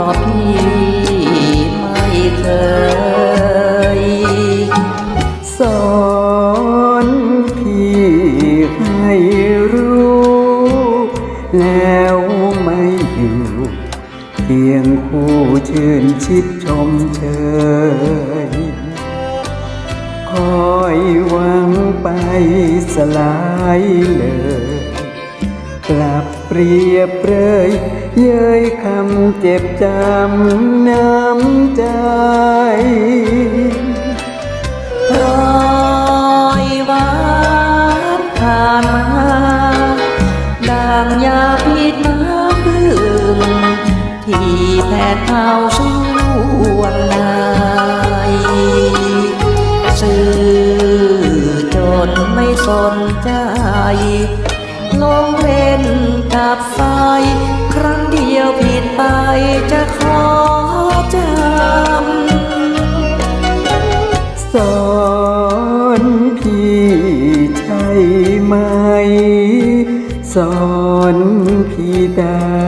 ราะพี่ไม่เคยสอนพี่ให้รู้ แล้วไม่อยู่เพียงคู่ชื่นชิดชมเชยคอยหวังไปสลายเลย เปรียบเปรยเย้ยคำเจ็บจำน้ำใจรอยหวานผ่านมาดังยาพิษน้ำพึ่งที่แผดเผาส่วนในซื่อจนไม่สนใจ ลงเล่นกับไฟครั้งเดียวผิดไปจะขอจำสอนพี่ใช่ไหม สอนพี่ได้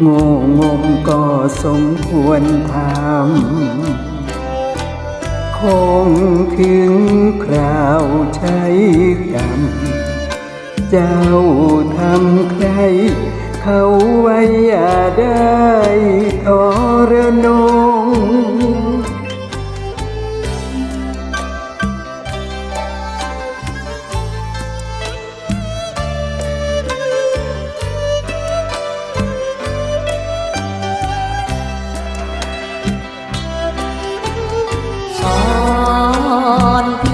โง่งมก็สมควรทำคงถึงคราวใช้ เจ้าทำใคร เขาไว้อย่าได้ทรนงสอน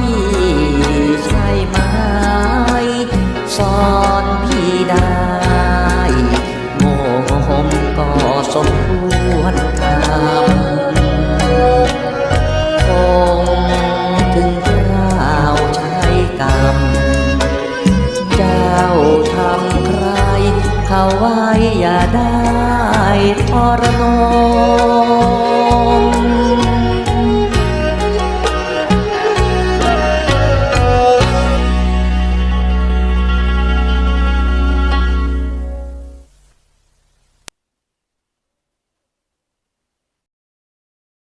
ไว้อย่าได้ทรนง